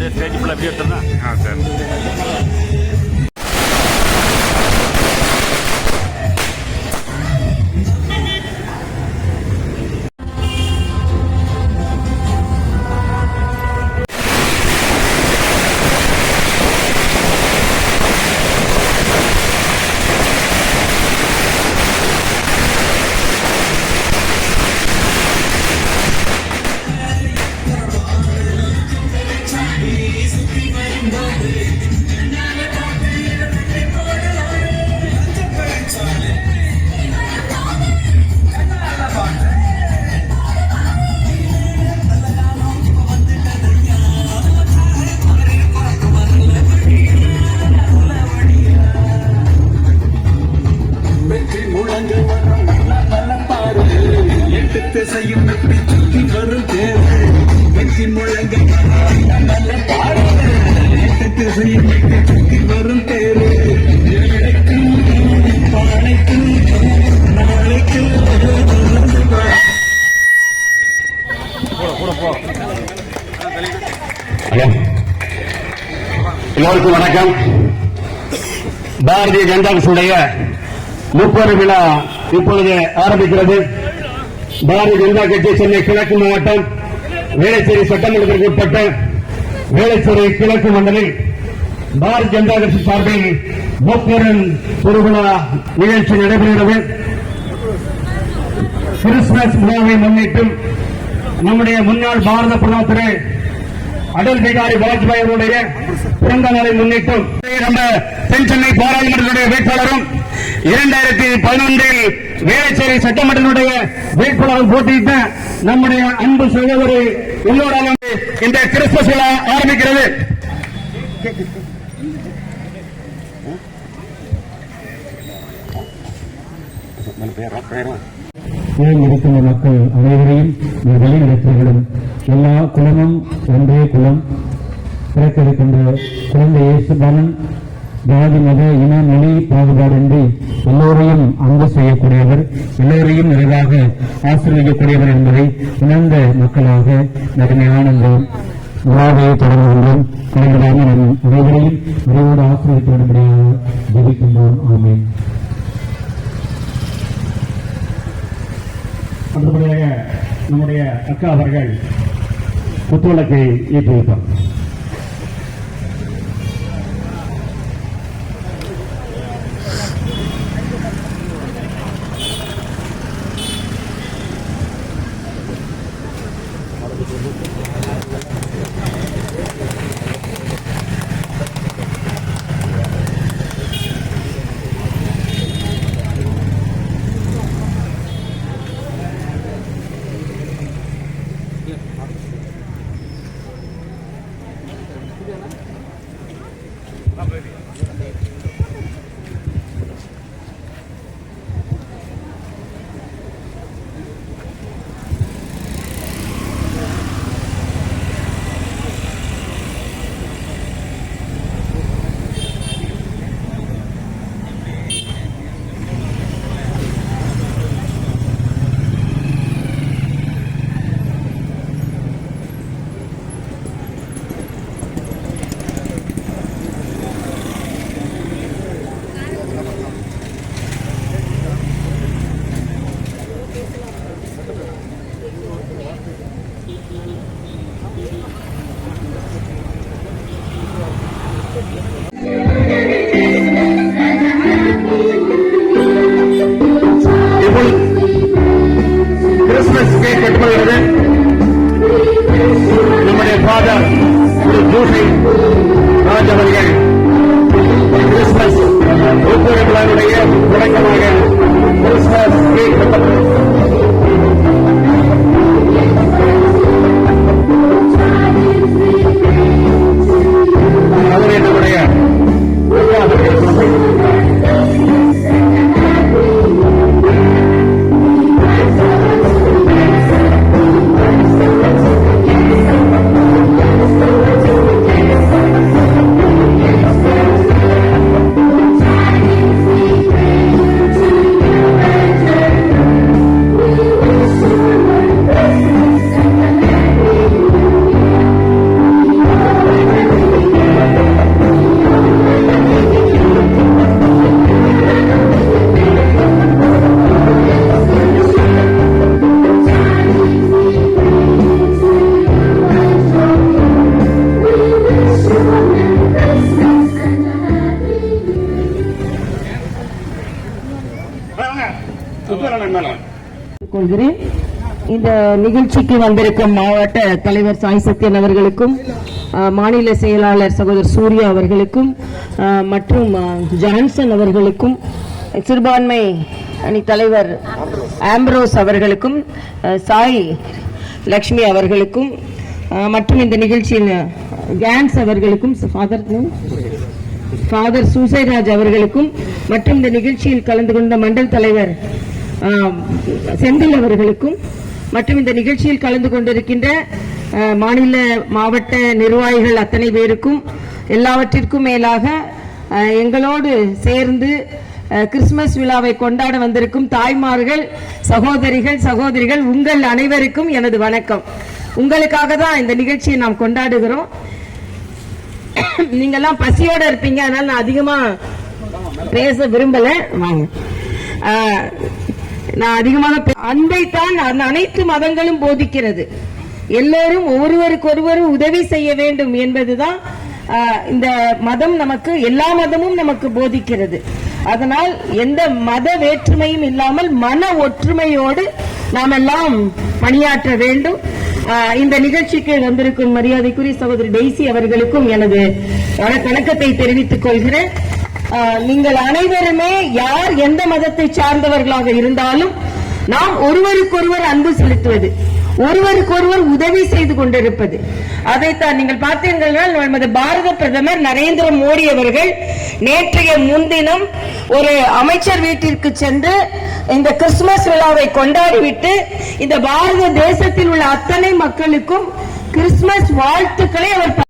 ಇದೆ stage full ಅಭಿವೃದ್ಧಿ ಹಾಂ ಸರ್ எல்லோருக்கும் வணக்கம். பாரதிய ஜனதா கட்சியுடைய முப்பது விழா இப்பொழுது ஆரம்பிக்கிறது. பாரதிய ஜனதா கட்சி சென்னை கிழக்கு மாவட்டம் வேளச்சேரி சட்டமன்றத்திற்கு உட்பட்ட வேளச்சேரி கிழக்கு மண்டலில் பாரதிய ஜனதா கட்சி சார்பில் முப்பெரும் திருவிழா நிகழ்ச்சி நடைபெறுகிறது. கிறிஸ்துமஸ் விழாவை முன்னிட்டும் நம்முடைய முன்னாள் பாரத பிரதமர் திரு அடல் பிகாரி வாஜ்பாய் அவருடைய பிறந்த நாளை முன்னிட்டு நம்ம தென் சென்னை பாராளுமன்றத்துடைய வேட்பாளரும் இரண்டாயிரத்தி பதினொன்றில் வேளச்சேரி சட்டமன்றத்தினுடைய வேட்பாளரும் போட்டியிட்ட நம்முடைய அன்பு சகோதரி எல்லோராலும் இந்த கிறிஸ்துமஸ் விழா ஆரம்பிக்கிறது. ஏன் மக்கள் அனைவரையும் எல்லா குலமும் ஒன்றே குலம் பிறக்கெடுக்கின்ற குழந்தை இயேசுபாலன் ஜாதி மத இன மொழி பாகுபாடின்றி எல்லோரையும் அன்பு செய்யக்கூடியவர் எல்லோரையும் நிறைவாக ஆசீர்வதிக்கக்கூடியவர் என்பதை உணர்ந்த மக்களாக நடுமையான இந்த விழாவை தொடங்குகின்றோம் கடந்ததாக நம் அனைவரையும் நிறைவோடு ஆசீர்வதித்து வரும்படியாக ஜெபிக்கின்றோம். ஆமேன். நம்முடைய அக்கா அவர்கள் futuro aqui e volta. வைப்பார் இப்பொழுது ராஜ் அவர்கள் கிறிஸ்துமஸ் ஒவ்வொரு விழாவுடைய தொடக்கமாக கிறிஸ்துமஸ் கொள்கிறேன். இந்த நிகழ்ச்சிக்கு வந்திருக்கும் மாவட்ட தலைவர் சாய் சத்யன் அவர்களுக்கும் மாநில செயலாளர் சகோதரர் சூர்யா அவர்களுக்கும் மற்றும் ஜான்சன் அவர்களுக்கும் சிறுபான்மை அணி தலைவர் ஆம்ப்ரோஸ் அவர்களுக்கும் சாய் லக்ஷ்மி அவர்களுக்கும் மற்றும் இந்த நிகழ்ச்சியில் கேன்ஸ் அவர்களுக்கும் ஃபாதர் ஃபாதர் சூசைராஜ் அவர்களுக்கும் மற்றும் இந்த நிகழ்ச்சியில் கலந்து கொண்ட மண்டல் தலைவர் செந்தில் அவர்களுக்கும் மற்றும் இந்த நிகழ்ச்சியில் கலந்து கொண்டிருக்கின்ற மாநில மாவட்ட நிர்வாகிகள் அத்தனை பேருக்கும் எல்லாவற்றிற்கும் மேலாக எங்களோடு சேர்ந்து கிறிஸ்துமஸ் விழாவை கொண்டாட வந்திருக்கும் தாய்மார்கள் சகோதரிகள் சகோதரிகள் உங்கள் அனைவருக்கும் எனது வணக்கம். உங்களுக்காக தான் இந்த நிகழ்ச்சியை நாம் கொண்டாடுகிறோம். நீங்கெல்லாம் பசியோட இருப்பீங்க அதனால நான் அதிகமா பேச விரும்பல. வாங்க. நான் அதிகமாக பே- அன்பைத்தான் அனைத்து மதங்களும் போதிக்கிறது. எல்லோரும் ஒருவருக்கொருவர் உதவி செய்ய வேண்டும் என்பதுதான் இந்த மதம் நமக்கு எல்லா மதமும் நமக்கு போதிக்கிறது. அதனால் எந்த மத வேற்றுமையும் இல்லாமல் மன ஒற்றுமையோடு நாம் எல்லாம் பணியாற்ற வேண்டும். இந்த நிகழ்ச்சிக்கு வந்திருக்கும் மரியாதைக்குரிய சகோதரி டெய்சி அவர்களுக்கும் எனது வண- வணக்கத்தை தெரிவித்துக் கொள்கிறேன். நீங்கள் அனைவருமே யார் எந்த மதத்தை சார்ந்தவர்களாக இருந்தாலும் நாம் ஒருவருக்கொருவர் அன்பு செலுத்துவது ஒருவருக்கொருவர் உதவி செய்து கொண்டிருப்பது. அதைத்தான் நீங்கள் பார்த்தீர்கள் நமது பாரத பிரதமர் நரேந்திர மோடி அவர்கள் நேற்றைய முன்தினம் ஒரு அமைச்சர் வீட்டிற்கு சென்று இந்த கிறிஸ்துமஸ் விழாவை கொண்டாடிவிட்டு இந்த பாரத தேசத்தில் உள்ள அத்தனை மக்களுக்கும் கிறிஸ்துமஸ் வாழ்த்துக்களை அவர்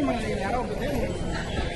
Mengenai.